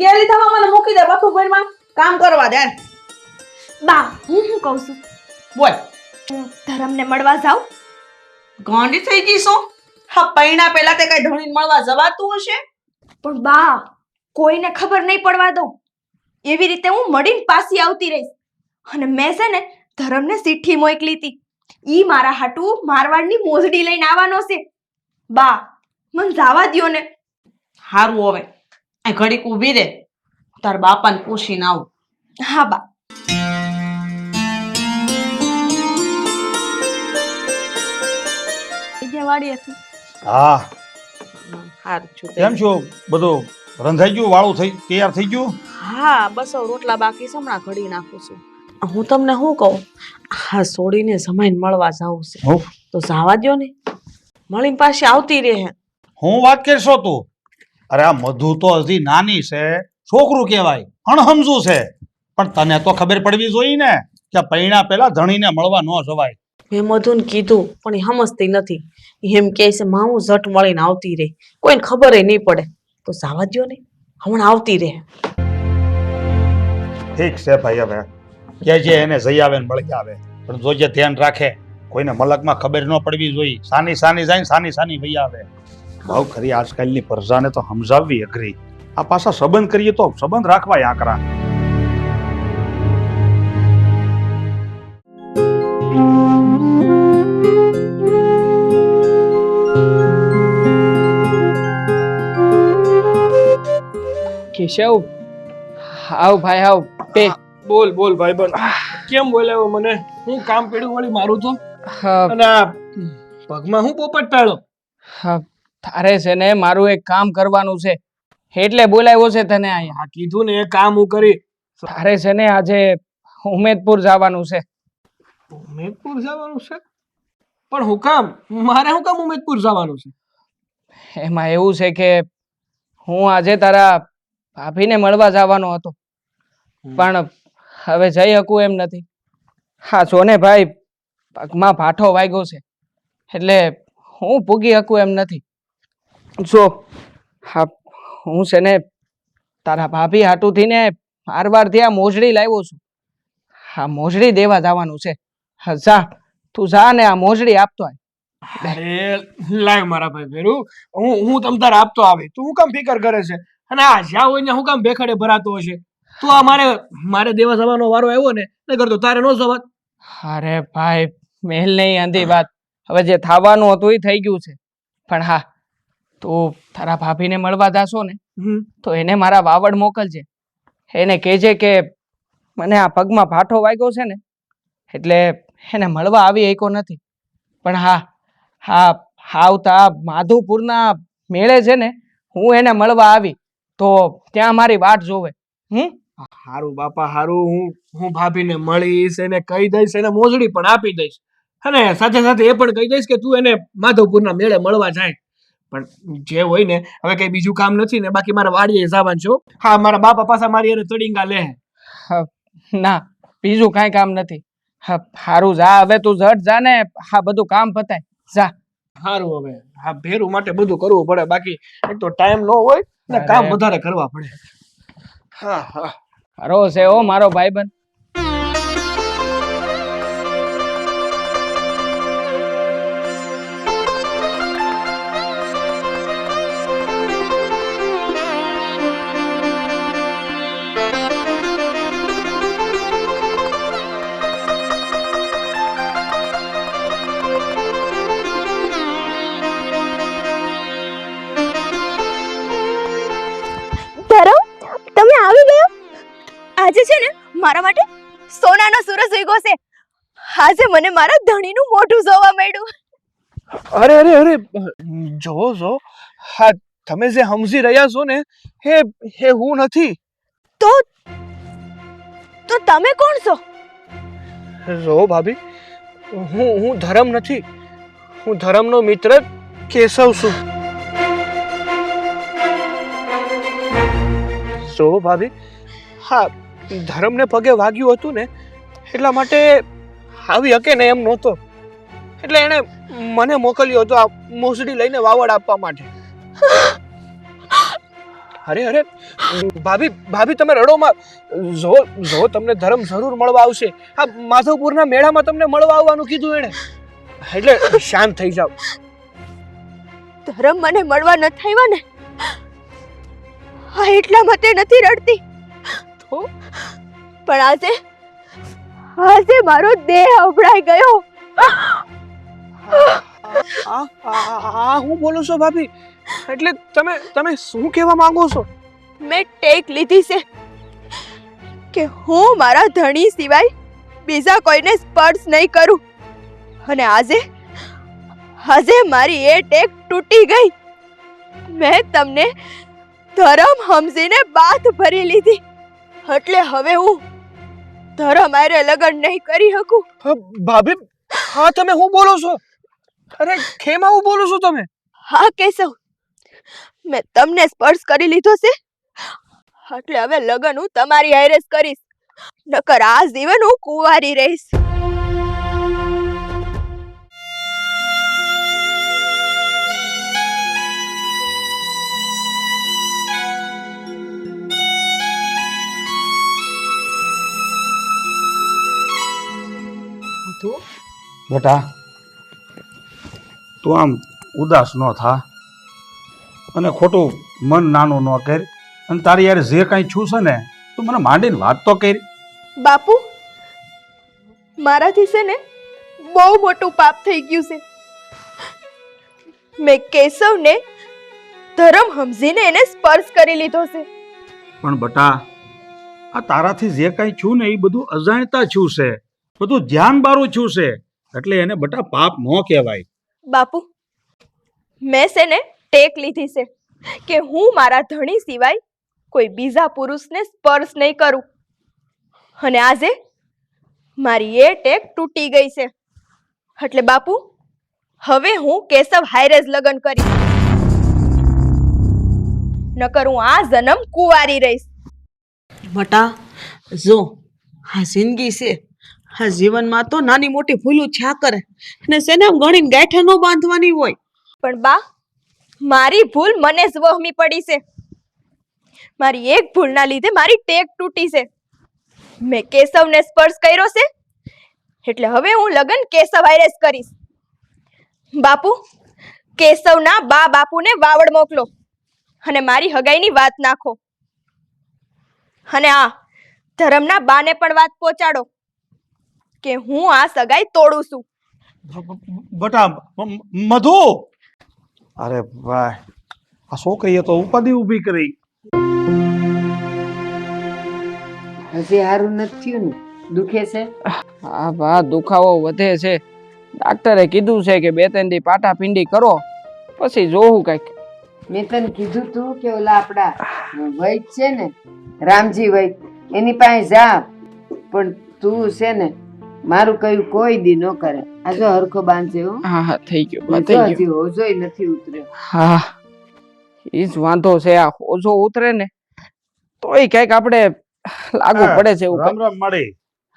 ગેલી થવા મને મૂકી દે બથું ઘરમાં કામ કરવા દે. બા હું શું કહું છું? બોલ. હું ધરમને મળવા જાઉં? ગાંડી થઈ ગઈ શું હા પૈણા પહેલા તે કઈ ધણીને મળવા જવાતું હશે? પણ બા કોઈને ખબર નહીં પડવા દઉં. એવી રીતે હું મળીને પાછી આવતી રહીશ. અને મેં છે ને ધરમને ચિઠ્ઠી મોકલી હતી. ઈ મારા હાટુ મારવાડની મોજડી લઈને આવવાનો છે. બા મને જાવા દ્યો ને. હારું હવે. ઘડીક ઊભી રે. તાર બાપાને પૂછીને આવું. હા બા. હા. હારું છું કેમ છો? બધું રંધાઈ ગયું? વાળું થઈ તૈયાર થઈ ગયું? હા બસ હવે રોટલા બાકી છે હમણાં ઘડી નાખું છું. હું તમને શું કહું? હા સોડીને જમાઈને મળવા જાવું છે. હું? તો જાવા દ્યો ને. મળીને પાછી આવતી રહે. હું વાત કરશો તું? અરે આ મધુ તો હજી નાની છે છોકરું કહેવાય અણહમજુ છે. પણ તને તો ખબર પડવી જોઈએ ને કે પૈણા પેલા ધણીને મળવા ન જવાય. મેં મધુને કીધું પણ એ સમજતી નથી. એમ કહે છે માં હું ઝટ મળીને આવતી રહે. કોઈને ખબર નહીં પડે. તો જાવા દો ને હમણાં આવતી રહે. ઠીક છે ભાઈ હવે. કે જે એને જઈ આવે ને મળી આવે. પણ જોજે ધ્યાન રાખે. કોઈને મલકમાં ખબર ન પડવી જોઈએ. સાની સાની જાય સાની સાની ભાઈ આવે. બહુ ખરી આજકાલની પ્રજાને તો સમજાવવી અઘરી. આ પાછા સંબંધ કરીએ તો સંબંધ રાખવા આકરા. કેશવ આવ ભાઈ આવ. બે. બોલ બોલ ભાઈબંધ કેમ બોલાવ્યો મને? હું કામ પેડું વળી મારું તો? અને પગમાં હું પોપટ ટાળો? હા, તારે છે ને મારું એક કામ કરવાનું છે. એટલે બોલાવ્યો છે તને અહીંયા. હા કીધું ને એ કામ હું કરી. તારે છે ને આજે ઉમેદપુર જવાનું છે. ઉમેદપુર જવાનું છે? પણ હું કામ? મારે હું કામ ઉમેદપુર જવાનું છે? એમાં એવું છે કે હું આજે તારા ભાભીને મળવા જવાનો હતો. પણ હવે જઈ શકું એમ નથી. હા ને ભાઈ પગમાં ભાઠો વાગ્યો છે. એટલે હું પૂગી શકું એમ નથી. જો હા છે ને તારા ભાભી હાટુથી ને હારવારથી આ મોજડી લાવ્યો છું. હા મોજડી દેવા જવાનું છે. હા જા તું જા ને આ મોજડી આપતો આય. અરે લાવ મારા ભાઈ ભેરું. હું હું તમ તારે આપતો આવે. તું હું કામ ફિકર કરે છે? અને આ જ્યાં હોય ને હું કામ બેખડે ભરાતો હશે? તું આ મારે મારે દેવા જવાનો વારો આવ્યો ને નગર તો તારે નો જવાત અરે ભાઈ મહેલ નહીં આંધી વાત. હવે જે થવાનું હતું એ થઈ ગયું છે. પણ હા તું તારા ભાભીને મળવા જાશો ને. તો એને મારા વાવડ મોકલજે. એને કહેજે કે મને આ પગમાં ભાઠો વાગ્યો છે ને એટલે એને મળવા આવી એકો નથી. પણ હા હા આવતા માધુપુરના મેળે છે ને હું એને મળવા આવી તો ત્યાં મારી વાટ જોવે. હમ? હારું બાપા હારું હું હું ભાભીને મળીશ એને કહી દઈશ એને મોજડી પણ આપી દઈશ. અને સાથે સાથે એ પણ કહી દઈશ કે તું એને માધવપુરના મેળે મળવા જાય. પણ જે હોય ને હવે કઈ બીજું કામ નથી ને બાકી મારા વાડીએ જવાનું છો હા. મારા બાપા પાછા મારી અરે તડિંગા લે ના બીજું કાંઈ કામ નથી. હા હારું જા હવે તું જટ જા ને હા બધું કામ પતાય. જા. હારું હવે. હા ભેરું માટે બધું કરવું પડે બાકી એક તો ટાઈમ ન હોય ને કામ વધારે કરવા પડે. હા હા. હારો છે ઓ મારો ભાઈબંધ. આજે મને મારા ધણીનું મોઢું જોવા મળ્યું. અરે અરે અરે જો જો. હા તમે જે સમજી રહ્યા છો ને હે હે હું નથી. તો તો તમે કોણ છો? જો ભાભી હું હું ધર્મ નથી. હું ધર્મનો મિત્ર કેશવ છું. જો ભાભી હા ધર્મને પગે વાગ્યું હતું ને એટલા માટે આવી શકે ને એમ નહોતો. એટલે એણે મને મોકલ્યો હતો આ મોસડી લઈને વાવડ આપવા માટે. અરે અરે, ભાભી ભાભી, તમે રડોમાં જો જો તમને ધર્મ જરૂર મળવા આવશે. આ માધવપુરના મેળામાં તમને મળવા આવવાનું કીધું એણે. એટલે શાંત થઈ જાવ ધર્મ મને મળવા ન આવ્યા ને હા એટલા માટે નથી રડતી. તો, પણ આજે આજે મારો દેહ અભડાઈ ગયો. આ હું બોલું છું ભાભી. એટલે તમે તમે શું કહેવા માંગો છો? મેં ટેક લીધી છે કે હું મારા ધણી સિવાય બીજા કોઈને સ્પર્શ નહીં કરું. અને આજે આજે મારી એ ટેક તૂટી ગઈ. મેં તમને ધરમ સમજીને બાથ ભરી લીધી. એટલે હવે હું ધરમ આરે લગ્ન નહીં કરી શકું. ભાભી હા તમે હું બોલો છો? અરે ખેમાં હું બોલો છો તમે? હા કેશવ. મેં તમને સ્પર્શ કરી લીધો છે. એટલે હવે લગ્ન હું તમારી હારે કરીશ. નકર આ જીવન હું કુંવારી રહીશ. બેટા તું આમ ઉદાસ ન થા અને ખોટું મન નાનું ન કર. અને તારી યાર જે કાંઈ છું છે ને તું મને માંડીને વાત તો કરી. બાપુ મારાથી છે ને બહુ મોટું પાપ થઈ ગયું છે. મેં કેશવને ધરમ સમજીને એને સ્પર્શ કરી લીધો છે. પણ બટા આ તારાથી જે કાંઈ છું ને એ બધું અજાણતા છું છે. બધું ધ્યાન બારું છું છે. એટલે એને બટા પાપ ન કહેવાય. બાપુ મેં છે ને ટેક લીધી છે કે હું મારા ધણી સિવાય કોઈ બીજા પુરુષને સ્પર્શ નહીં કરું. અને આજે મારી એ ટેક તૂટી ગઈ છે. એટલે બાપુ હવે હું કેશવ હાઈરેજ લગ્ન કરીશ. નકર હું આ જન્મ કુંવારી રહીશ. બટા જો આ જિંદગી છે આ જીવનમાં તો નાની મોટી ભૂલું છા કરે. અને સેને ગણીને ગાંઠે ન બાંધવાની હોય. પણ બા, મારી ભૂલ મને જ વહમી પડી છે. મારી એક ભૂલના લીધે મારી ટેક તૂટી છે. મેં કેશવને સ્પર્શ કર્યો છે. એટલે હવે હું લગ્ન કેશવ આયરેસ કરીશ. બાપુ, કેશવના બા બાપુને વાવડ મોકલો અને મારી હગાઈની વાત નાખો. અને આ ધરમના બાને પણ વાત પહોંચાડો. કે હું આ સગાઈ તોડું છું. બટા મધુ! અરે ભાઈ આ છોકરીએ તો ઉપાધિ ઊભી કરી. હજી સારું નથી થયું ને? દુખે છે? હા ભા દુખાવો વધે છે. ડાક્ટરે કીધું છે કે બે ત્રણ દી પાટા પિંડી કરો પછી જોવું કંઈક. મેં તને કીધું તું કે ઓલા આપડા વૈદ છે ને રામજી વૈદ એની પાસે જા. પણ તું છે ને મારું કયું કોઈ દી ન કરે. આ જો હરખો બાંધશે હો. હા હા થઈ ગયો બા, થઈ ગયો. હજી નથી ઉતર્યો. હા એ જ વાંધો છે આ ઓછો ઉતરે ને તોય કંઈક આપણે લાગુ પડે છે એવું રામ રામ મળી.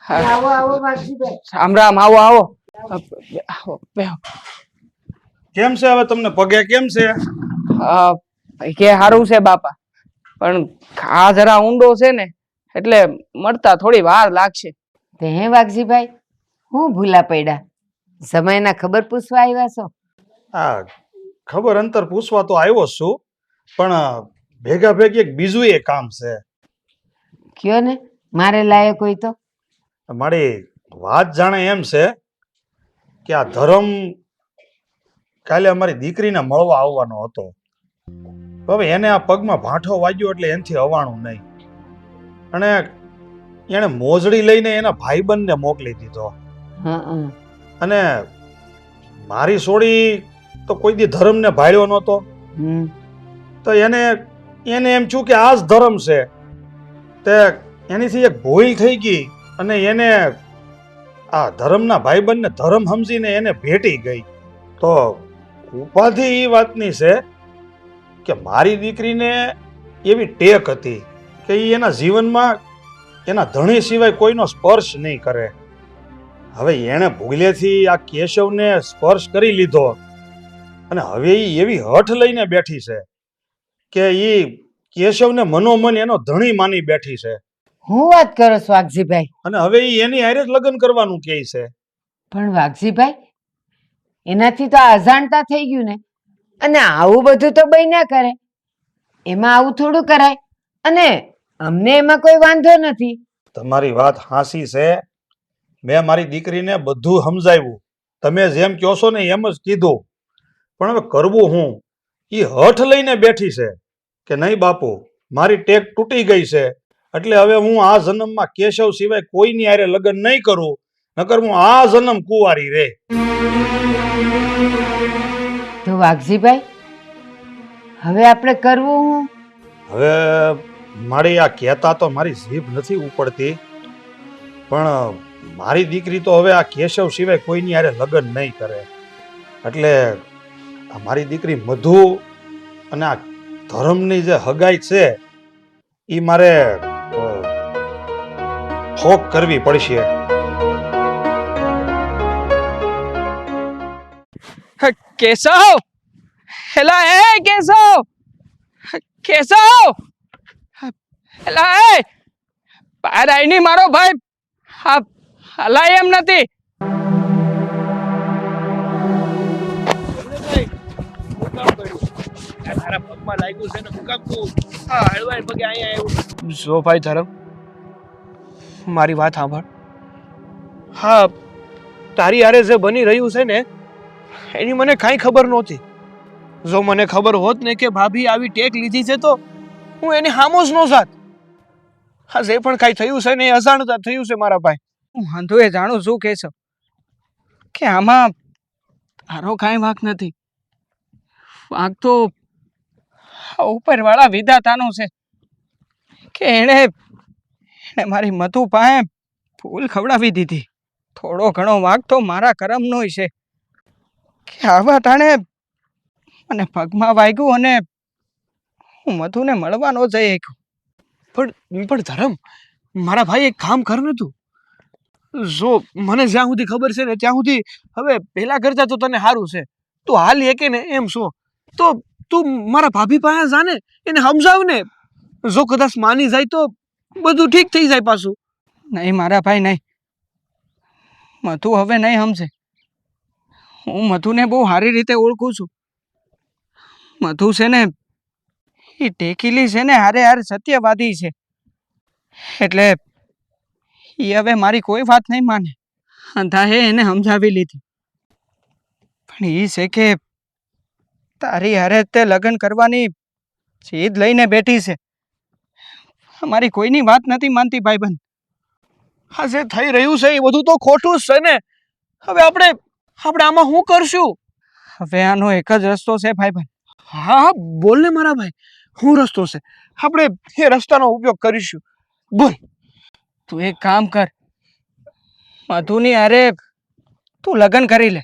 આવો આવો વાઘજીભાઈ રામ રામ આવો આવો. આવો, બેહો. કેમ છે હવે તમને પગે કેમ છે? હા, ભાઈ કે સારું છે બાપા પણ આ જરા ઊંડો છે ને એટલે મળતા થોડી વાર લાગશે. તે હે વાઘજીભાઈ? હું ભૂલા પડ્યા? સમયના ખબર પૂછવા આવ્યા છો? હા ખબર અંતર પૂછવા તો આવ્યો છું પણ ભેગા ભેગી એક બીજું એ કામ છે. કયો ને? મારે લાયક હોય તો? મારી વાત જાણે એમ છે કે આ ધર્મ કાલે અમારી દીકરીને મળવા આવવાનો હતો. હવે એને આ પગમાં ભાંઠો વાગ્યો એટલે એનાથી અવાણું નહીં. અને એણે મોજડી લઈને એના ભાઈબંધને મોકલી દીધો. અને મારી સોડી તો કોઈ દી ધર્મને ભાળ્યો નહોતો. તો એને એને એમ છું કે આ જ ધર્મ છે. તે એનીથી એક ભૂલ થઈ ગઈ અને એને આ ધર્મના ભાઈબંધને ધર્મ સમજીને એને ભેટી ગઈ. તો ઉપાધિ એ વાતની છે કે મારી દીકરીને એવી ટેક હતી કે એ એના જીવનમાં એના ધણી સિવાય કોઈનો સ્પર્શ નહીં કરે. હવે એણે ભૂલેથી આ કેશવને સ્પર્શ કરી લીધો. અને હવે એ એવી હઠ લઈને બેઠી છે કે એ કેશવને મનોમન એનો ધણી માની બેઠી છે. હું વાત કરો છો વાઘજીભાઈ? અને હવે એ એની હારે જ લગ્ન કરવાનું કહે છે. પણ વાઘજીભાઈ એનાથી તો અજાણતા થઈ ગયું ને. અને આવું બધું તો બઈ ના કરે. એમાં આવું થોડું કરાય. અને અમને એમાં કોઈ વાંધો નથી. તમારી વાત હાસી છે. મેં મારી દીકરીને બધું સમજાવ્યું. તમે જેમ કહો છો ને એમ જ કીધું. પણ હવે કરવું હું? એ હઠ લઈને બેઠી છે. કે નહીં બાપુ મારી ટેક તૂટી ગઈ છે. એટલે હવે હું આ જન્મમાં કેશવ સિવાય કોઈની હારે લગ્ન નહીં કરું. નકર હું આ જન્મ કુંવારી રે. તો વાઘજીભાઈ હવે આપણે કરવું હું? હવે મારી આ કહેતા તો મારી જીભ નથી ઉપડતી. પણ મારી દીકરી તો હવે આ કેશવ સિવાય કોઈની હારે લગ્ન નહીં કરે. એટલે આ મારી દીકરી મધુ અને આ ધર્મની જે હગાઈ છે એ મારે ઠોક કરવી પડશે. કેશવ! હેલા એ કેશવ! કેશવ! હેલા એ બહાર આઈ મારો ભાઈ. હા હલાય એમ નથી. જો ભાઈ ધરમ, મારી વાત સાંભળ. હા, તારી હારે જે બની રહ્યું છે ને, એની મને કાંઈ ખબર નહોતી. જો મને ખબર હોત ને કે ભાભી આવી ટેક લીધી છે તો હું એની હામો જ નો સાથ હા, જે પણ કાંઈ થયું છે ને એ અજાણતા થયું છે મારા ભાઈ. હું વાંધો એ જાણું છું, કેશવ, કે આમાં તારો કાંઈ વાંક નથી. વાંક તો ઉપરવાળા વિધાતાનો છે, કે એણે એણે મારી મધુ પાસે ફૂલ ખવડાવી દીધી. થોડો ઘણો વાંક તો મારા કરમનોય છે. કે આવા તાણે મને પગમાં વાગ્યું અને હું મધુને મળવા ન જઈ શક્યો પણ પણ ધરમ, મારા ભાઈ એક કામ કર ને તું જો મને જ્યાં સુધી ખબર છે ને ત્યાં સુધી હવે પહેલા કરતા તો તને સારું છે. તું હાલ એકે ને એમ શું તો તું મારા ભાભી પાસે જાને એને સમજાવ ને. જો કદાચ માની જાય તો બધું ઠીક થઈ જાય પાછું. નહીં, મારા ભાઈ નહીં. મધુ હવે નહીં સમજે. હું મધુને બહુ સારી રીતે ઓળખું છું. મધુ છે ને એ ટેકીલી છે ને, હારે હારે સત્યવાદી છે. એટલે એ હવે મારી કોઈ વાત નહીં માને. અંધાએ એને સમજાવી લીધી. પણ એ છે કે તારી હારે તે લગ્ન કરવાની જીદ લઈને બેઠી છે. અમારી કોઈની વાત નથી માનતી ભાઈબંધ. હા જે થઈ રહ્યું છે એ બધું તો ખોટું જ છે ને. હવે આપણે આપણે આમાં શું કરશું? હવે આનો એક જ રસ્તો છે ભાઈબંધ. હા હા બોલ ને મારા ભાઈ શું રસ્તો છે? આપણે એ રસ્તાનો ઉપયોગ કરીશું. બોલ. તું એક કામ કર. મધુની અરે તું લગ્ન કરી લે.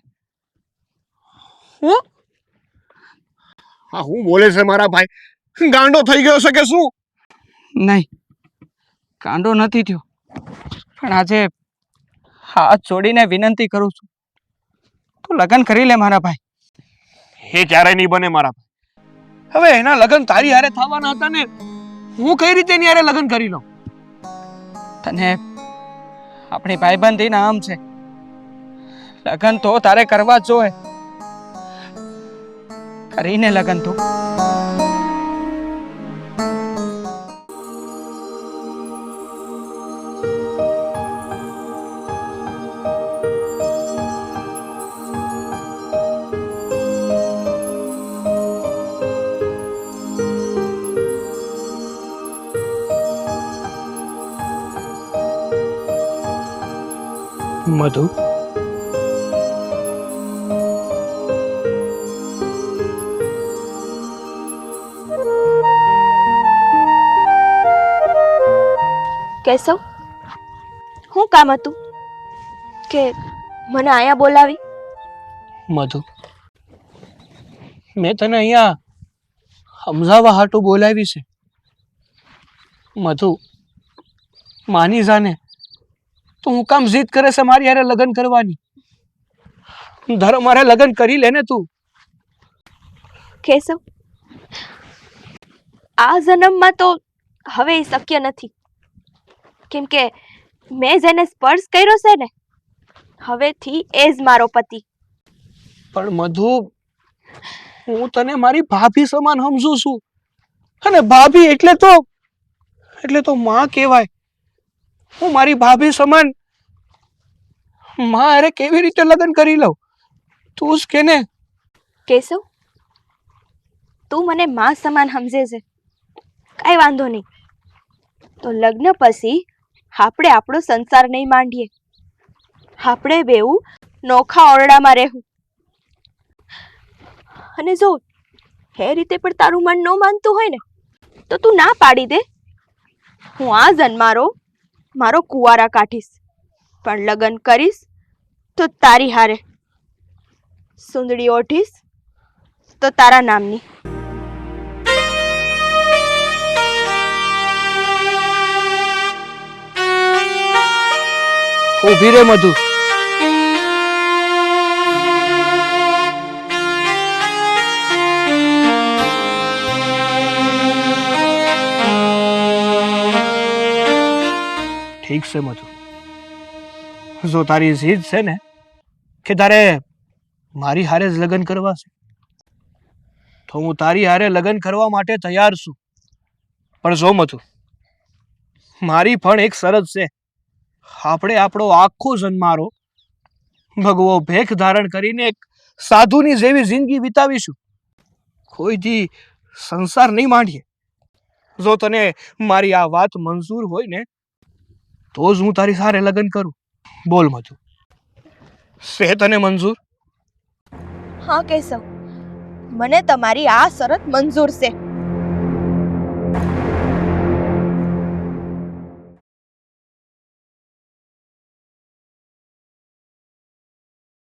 હું? હા હું બોલે છે મારા ભાઈ. ગાંડો થઈ ગયો છે કે શું? નહીં. ગાંડો નથી થયો. પણ આજે હાથ જોડીને વિનંતી કરું છું. તું લગ્ન કરી લે મારા ભાઈ. એ ક્યારેય નહીં બને મારા ભાઈ. હવે એના લગ્ન તારી હારે થવાના હતા ને હું કઈ રીતે એની હારે લગ્ન કરી લઉં? તને. આપણી ભાઈબંધી નામ છે. લગ્ન તો તારે કરવા જોઈએ. કરીને લગ્ન તું મધુ કેશવ શું કામ હતું કે મને અહીંયા બોલાવી? મધુ મેં તને અહીંયા સમજાવવા હાટું બોલાવી છે. મધુ માની જાને તો હું કામ જીદ કરે છે મારી હારે લગ્ન કરવાની. ધરો મારે લગ્ન કરી લે ને તું. કેશવ આ જન્મમાં તો હવે શક્ય નથી. કેમ કે મેં જેને સ્પર્શ કર્યો છે ને હવેથી એ જ મારો પતિ. પણ મધુ હું તને મારી ભાભી સમાન સમજુ છું. અને ભાભી એટલે તો એટલે તો માં કહેવાય. હું મારી ભાભી સમાન મારે કેવી રીતે લગ્ન કરી લઉં? તું જ કે ને. કેશવ, તું મને માં સમાન સમજે છે. કાંઈ વાંધો નહીં. તો લગ્ન પછી આપણે આપણો સંસાર નહીં માંડીએ. આપણે બેવું નોખા ઓરડામાં રહેવું. અને જો એ રીતે પણ તારું મન ન માનતું હોય ને, તો તું ના પાડી દે. હું આ જન્મારો મારો કુવારા કાઢીશ. પણ લગ્ન કરીશ તો તારી હારે. સુંદડી ઓઠીશ તો તારા નામની. ઊભી રે મધુ. ઠીક છે જો તારી જીદ છે ને, કે તારે મારી હારે જ લગ્ન કરવા છે, તો હું તારી હારે લગ્ન કરવા માટે તૈયાર છું. પણ જો, મધુ, મારી પણ એક શરત છે. આપણે આપણો આખો જન્મારો ભગવો ભેખ ધારણ કરીને એક સાધુની જેવી જિંદગી વિતાવીશું. કોઈથી સંસાર નહીં માંડીએ. જો તને મારી આ વાત મંજૂર હોય ને તો જ હું તારી સારે લગ્ન કરું. બોલ મધુ. છે તને મંજૂર? હા, કેશવ. મને તમારી આ શરત મંજૂર છે.